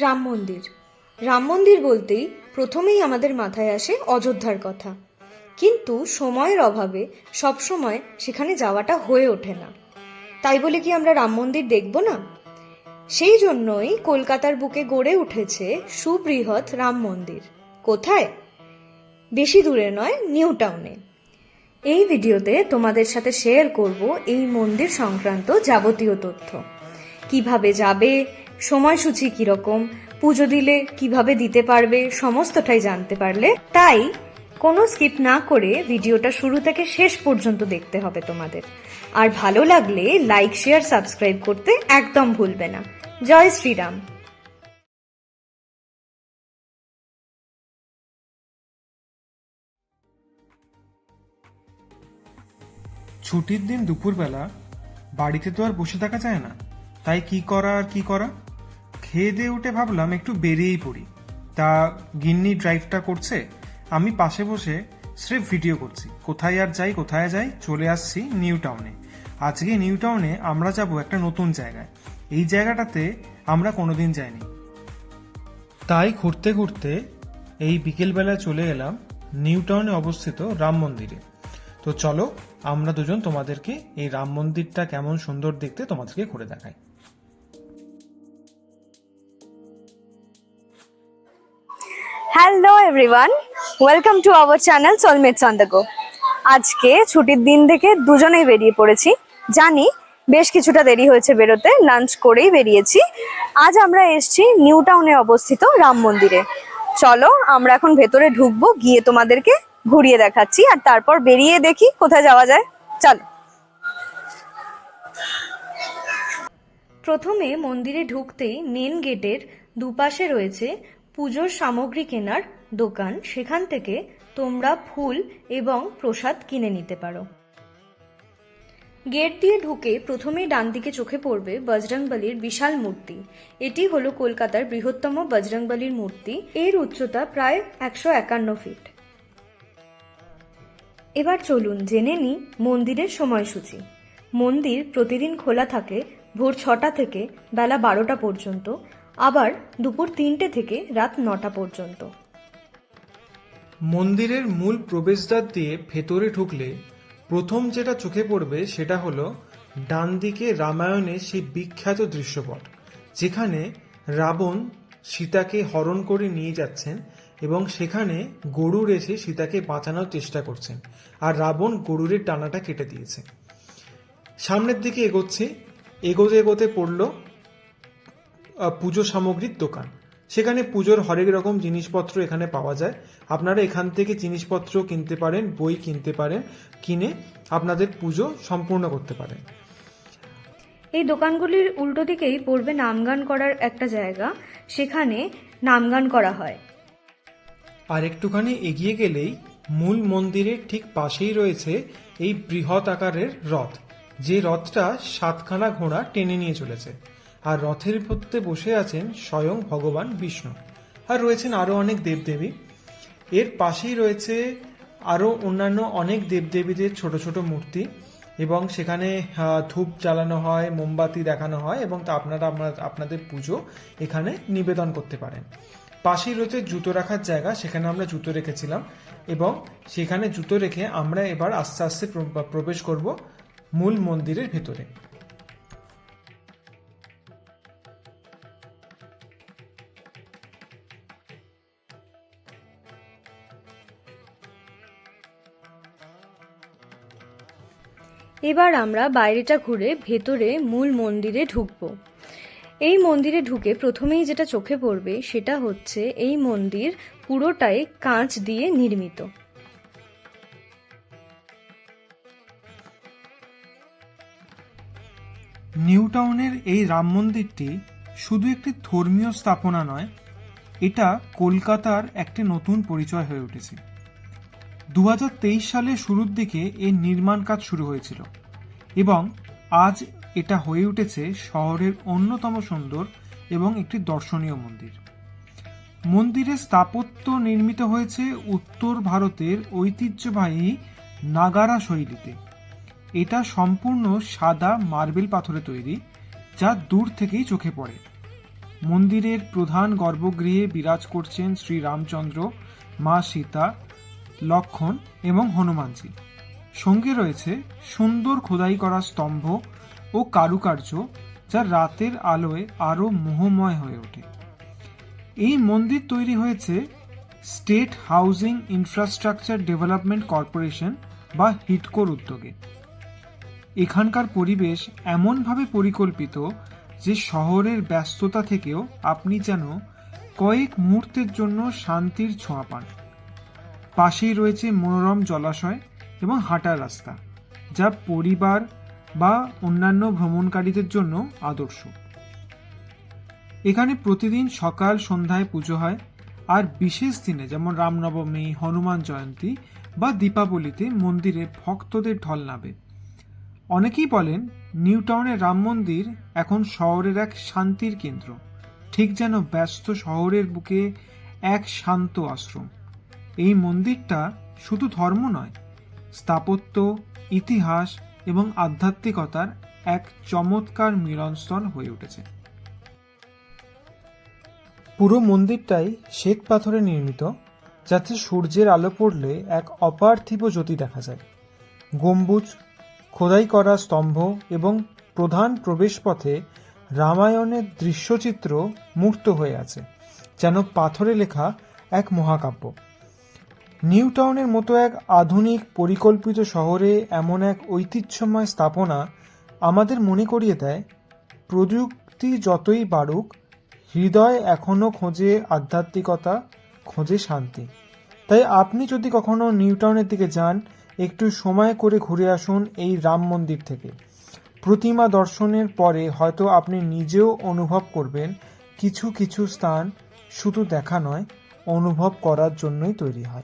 রাম মন্দির। রাম মন্দির বলতেই প্রথমেই আমাদের মাথায় আসে অযোধ্যার কথা। কিন্তু সময়ের অভাবে সবসময় সেখানে যাওয়াটা হয়ে ওঠে না। তাই বলে কি আমরা রাম মন্দির দেখব না? সেই জন্যই কলকাতার বুকে গড়ে উঠেছে সুবৃহৎ রাম মন্দির। কোথায়? বেশি দূরে নয়, নিউ টাউনে। এই ভিডিওতে তোমাদের সাথে শেয়ার করব এই মন্দির সংক্রান্ত যাবতীয় তথ্য। কীভাবে যাবে সময়সূচি কীরকম, পুজো দিলে কীভাবে দিতে পারবে, সমস্তটাই জানতে পারলে। তাই কোনো স্কিপ না করে ভিডিওটা শুরু থেকে শেষ পর্যন্ত দেখতে হবে তোমাদের। আর ভালো লাগলে লাইক, শেয়ার, সাবস্ক্রাইব করতে একদম ভুলবে না। জয় শ্রীরাম। ছুটির দিন দুপুরবেলা বাড়িতে তো আর বসে থাকা যায় না। তাই কি করা আর কি করা? খেয়ে দিয়ে উঠে ভাবলাম একটু বেরিয়েই পড়ি। তা গিন্নি ড্রাইভটা করছে, আমি পাশে বসে স্রেফ ভিডিও করছি। কোথায় আর যাই, কোথায় যাই, চলে আসছি নিউ টাউনে আজকে নিউ টাউনে আমরা যাব একটা নতুন জায়গায়। এই জায়গাটাতে আমরা কোনোদিন যাইনি। তাই ঘুরতে ঘুরতে এই বিকেলবেলায় চলে এলাম নিউ টাউনে অবস্থিত রাম মন্দিরে। তো চলো, আমরা দুজন তোমাদেরকে এই রাম মন্দিরটা কেমন সুন্দর দেখতে তোমাদেরকে ঘুরে দেখাই। Hello everyone welcome to our channel soulmates on আজকে ছুটির দিন থেকে দুজনেই বেরিয়ে পড়েছি। জানি বেশ কিছুটা দেরি হয়েছে বেরোতে লাঞ্চ করেই বেরিয়েছি। আজ আমরা এসেছি নিউ টাউনে অবস্থিত রাম মন্দিরে। চলো, আমরা এখন ভেতরে ঢুকবো, গিয়ে তোমাদেরকে ঘুরিয়ে দেখাচ্ছি, আর তারপর বেরিয়ে দেখি কোথায় যাওয়া যায়। চলো। প্রথমে মন্দিরে ঢুকতেই মেন গেটের দুপাশে রয়েছে পুজোর সামগ্রী কেনার দোকান, সেখান থেকে তোমরা ফুল এবং প্রসাদ কিনে নিতে পারো। গেট দিয়ে ঢুকে প্রথমেই ডান দিকে চোখে পড়বে বজরংবলির বিশাল মূর্তি। এটি হলো কলকাতার বৃহত্তম বজরংবলির মূর্তি। এর উচ্চতা প্রায় একশো একান্ন ফিট। এবার চলুন জেনে নিই মন্দিরের সময়সূচি। মন্দির প্রতিদিন খোলা থাকে ভোর ছটা থেকে বেলা বারোটা পর্যন্ত। আবার দুপুর তিনটে থেকে রাত নটা পর্যন্ত। মন্দিরের মূল প্রবেশদ্বার দিয়ে ভেতরে ঢুকলে প্রথম যেটা চোখে পড়বে সেটা হলো ডান দিকে রামায়ণের সেই বিখ্যাত দৃশ্যপট, যেখানে রাবণ সীতাকে হরণ করে নিয়ে যাচ্ছেন এবং সেখানে গরুর এসে সীতাকে বাঁচানোর চেষ্টা করছেন আর রাবণ গরুরের টানাটা কেটে দিয়েছে। সামনের দিকে এগোচ্ছে, এগোতে এগোতে পড়ল পুজো সামগ্রীর দোকান। সেখানে পুজোর হরেক রকম জিনিসপত্র এখানে পাওয়া যায়। আপনারা এখান থেকে জিনিসপত্র কিনতে পারেন বই কিনতে পারেন কিনে আপনাদের পুজো সম্পূর্ণ করতে পারেন। এই দোকানগুলির উল্টো দিকেই পড়বে নামগান করার একটা জায়গা। সেখানে নামগান করা হয়। আর একটুখানি এগিয়ে গেলেই মূল মন্দিরের ঠিক পাশেই রয়েছে এই বৃহৎ আকারের রথ। যে রথটা সাতখানা ঘোড়া টেনে নিয়ে চলেছে। আর রথের মধ্যে বসে আছেন স্বয়ং ভগবান বিষ্ণু। আর রয়েছেন আরও অনেক দেবদেবী। এর পাশেই রয়েছে আরও অন্যান্য অনেক দেবদেবীদের ছোট ছোট মূর্তি এবং সেখানে ধূপ জ্বালানো হয়, মোমবাতি দেখানো হয় এবং তা আপনারা, আপনাদের পুজো এখানে নিবেদন করতে পারেন। পাশেই রয়েছে জুতো রাখার জায়গা, সেখানে আমরা জুতো রেখেছিলাম এবং সেখানে জুতো রেখে আমরা এবার আস্তে আস্তে প্র- প্রবেশ করব মূল মন্দিরের ভেতরে। এবার আমরা বাইরেটা ঘুরে ভেতরে মূল মন্দিরে ঢুকব। এই মন্দিরে ঢুকে প্রথমেই যেটা চোখে পড়বে সেটা হচ্ছে এই মন্দির পুরোটাই কাঁচ দিয়ে নির্মিত। নিউ টাউনের এই রাম মন্দিরটি শুধু একটি ধর্মীয় স্থাপনা নয়, এটা কলকাতার একটি নতুন পরিচয় হয়ে উঠেছে। দু সালের শুরুর দিকে এর নির্মাণ কাজ শুরু হয়েছিল এবং আজ এটা হয়ে উঠেছে শহরের অন্যতম সুন্দর এবং একটি দর্শনীয় মন্দির। মন্দিরের স্থাপত্য নির্মিত হয়েছে উত্তর ভারতের ঐতিহ্যবাহী নাগারা শৈলীতে। এটা সম্পূর্ণ সাদা মার্বেল পাথরে তৈরি, যা দূর থেকেই চোখে পড়ে। মন্দিরের প্রধান গর্ভগৃহে বিরাজ করছেন শ্রী রামচন্দ্র, মা সীতা লক্ষণ এবং হনুমানজি। সঙ্গে রয়েছে সুন্দর খোদাই করা স্তম্ভ ও কারুকার্য যা রাতের আলোয় আরও মোহময় হয়ে ওঠে। এই মন্দির তৈরি হয়েছে state housing infrastructure development corporation বা হিটকোর উদ্যোগে। এখানকার পরিবেশ এমনভাবে পরিকল্পিত যে শহরের ব্যস্ততা থেকেও আপনি যেন কয়েক মুহূর্তের জন্য শান্তির ছোঁয়া পান। পাশেই রয়েছে মনোরম জলাশয় এবং হাঁটার রাস্তা, যা পরিবার বা অন্যান্য ভ্রমণকারীদের জন্য আদর্শ। এখানে প্রতিদিন সকাল সন্ধ্যায় পুজো হয়, আর বিশেষ দিনে যেমন রামনবমী, হনুমান জয়ন্তী বা দীপাবলিতে মন্দিরে ভক্তদের ঢল নাবে অনেকেই বলেন, নিউ টাউনের রাম মন্দির এখন শহরের এক শান্তির কেন্দ্র, ঠিক যেন ব্যস্ত শহরের বুকে এক শান্ত আশ্রম। এই মন্দিরটা শুধু ধর্ম নয়, স্থাপত্য, ইতিহাস এবং আধ্যাত্মিকতার এক চমৎকার মিলনস্থল হয়ে উঠেছে। পুরো মন্দিরটাই শ্বেত পাথরে নির্মিত, যাতে সূর্যের আলো পড়লে এক অপার্থিব জ্যোতি দেখা যায়। গম্বুজ, খোদাই করা স্তম্ভ এবং প্রধান প্রবেশপথে রামায়ণের দৃশ্যচিত্র মূর্ত হয়ে আছে, যেন পাথরে লেখা এক মহাকাব্য। নিউ টাউনের মতো এক আধুনিক পরিকল্পিত শহরে এমন এক ঐতিহ্যময় স্থাপনা আমাদের মনে করিয়ে দেয়, প্রযুক্তি যতই বাড়ুক, হৃদয় এখনও খোঁজে আধ্যাত্মিকতা, খোঁজে শান্তি। তাই আপনি যদি কখনো নিউটাউনের দিকে যান, একটু সময় করে ঘুরে আসুন এই রাম মন্দির থেকে। প্রতিমা দর্শনের পরে হয়তো আপনি নিজেও অনুভব করবেন, কিছু কিছু স্থান শুধু দেখা নয়, অনুভব করার জন্যই তৈরি হয়।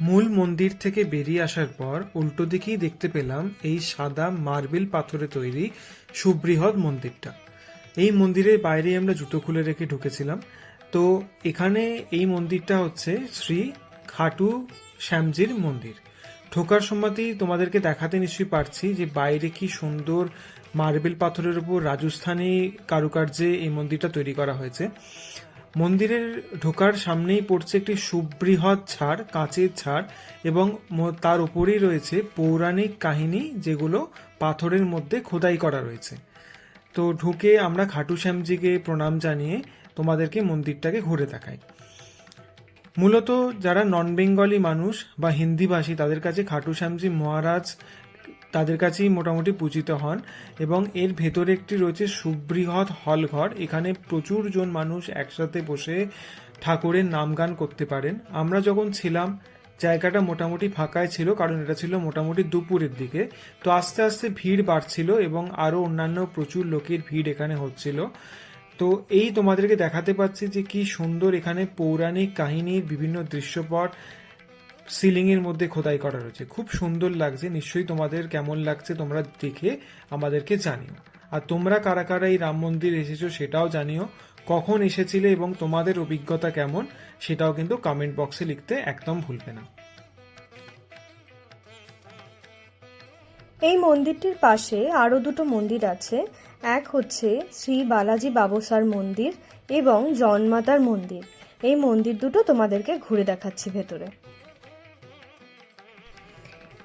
মূল মন্দির থেকে বেরিয়ে আসার পর উল্টো দিকেই দেখতে পেলাম এই সাদা মার্বেল পাথরে তৈরি সুবৃহৎ মন্দিরটা। এই মন্দিরের বাইরে আমরা জুতো খুলে রেখে ঢুকেছিলাম। তো এখানে এই মন্দিরটা হচ্ছে শ্রী খাটু শ্যামজির মন্দির। ঢোকার সময়তেই তোমাদেরকে দেখাতে নিশ্চয়ই পারছি যে বাইরে কি সুন্দর মার্বেল পাথরের উপর রাজস্থানী কারুকার্যে এই মন্দিরটা তৈরি করা হয়েছে। মন্দিরের ঢোকার সামনেই পড়ছে একটি সুবৃহৎ ছাড়, কাঁচের ছাড় এবং তার উপরেই রয়েছে পৌরাণিক কাহিনী যেগুলো পাথরের মধ্যে খোদাই করা রয়েছে। তো ঢুকে আমরা খাটু শ্যামজিকে প্রণাম জানিয়ে তোমাদেরকে মন্দিরটাকে ঘুরে দেখাই। মূলত যারা নন বেঙ্গলি মানুষ বা হিন্দিভাষী তাদের কাছে খাটু শ্যামজি মহারাজ তাদের কাছেই মোটামুটি পূজিত হন এবং এর ভেতরে একটি রয়েছে সুবৃহৎ হল ঘর এখানে প্রচুর জন মানুষ একসাথে বসে ঠাকুরের নামগান করতে পারেন। আমরা যখন ছিলাম, জায়গাটা মোটামুটি ফাঁকাই ছিল কারণ এটা ছিল মোটামুটি দুপুরের দিকে। তো আস্তে আস্তে ভিড় বাড়ছিল এবং আরও অন্যান্য প্রচুর লোকের ভিড় এখানে হচ্ছিল। তো এই তোমাদেরকে দেখাতে পাচ্ছি যে কি সুন্দর এখানে পৌরাণিক কাহিনীর বিভিন্ন দৃশ্যপট সিলিং এর মধ্যে খোদাই করা রয়েছে। খুব সুন্দর লাগছে, নিশ্চয়ই তোমাদের কেমন লাগছে তোমরা দেখে আমাদেরকে জানিও। আর তোমরা কারা কারা এই রাম মন্দির এসেছ সেটাও জানিও, কখন এসেছিলে এবং তোমাদের অভিজ্ঞতা কেমন, সেটাও কিন্তু কমেন্ট বক্সে লিখতে একদম ভুলবে না। এই মন্দিরটির পাশে আরও দুটো মন্দির আছে। এক হচ্ছে শ্রী বালাজি বাবসার মন্দির এবং জন্মাতার মন্দির। এই মন্দির দুটো তোমাদেরকে ঘুরে দেখাচ্ছি ভেতরে।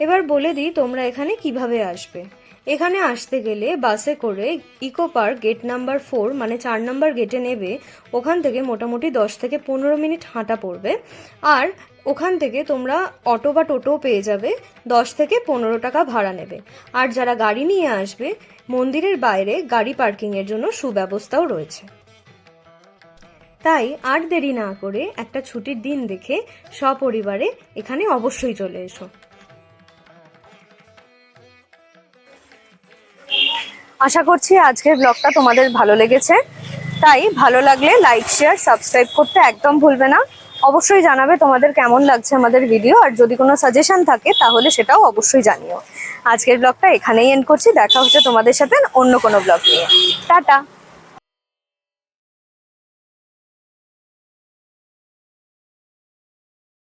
এবার বলে দিই তোমরা এখানে কীভাবে আসবে। এখানে আসতে গেলে বাসে করে eco park gate number four মানে চার নাম্বার গেটে নেবে, ওখান থেকে মোটামুটি দশ থেকে পনেরো মিনিট হাঁটা পড়বে। আর ওখান থেকে তোমরা অটো বা টোটো পেয়ে যাবে, দশ থেকে পনেরো টাকা ভাড়া নেবে। আর যারা গাড়ি নিয়ে আসবে, মন্দিরের বাইরে গাড়ি পার্কিংয়ের জন্য সুব্যবস্থাও রয়েছে। তাই আর দেরি না করে একটা ছুটির দিন দেখে সপরিবারে এখানে অবশ্যই চলে এসো। আশা করছি আজকের ব্লগটা তোমাদের ভালো লেগেছে। তাই ভালো লাগলে লাইক শেয়ার সাবস্ক্রাইব করতে একদম ভুলবে না। অবশ্যই জানাবে তোমাদের কেমন লাগছে আমাদের ভিডিও আর যদি কোনো সাজেশন থাকে তাহলে সেটাও অবশ্যই জানিও। আজকের ব্লগটা এখানেই এন্ড করছি। দেখা হচ্ছে তোমাদের সাথে অন্য কোনো ব্লগ নিয়ে। টাটা!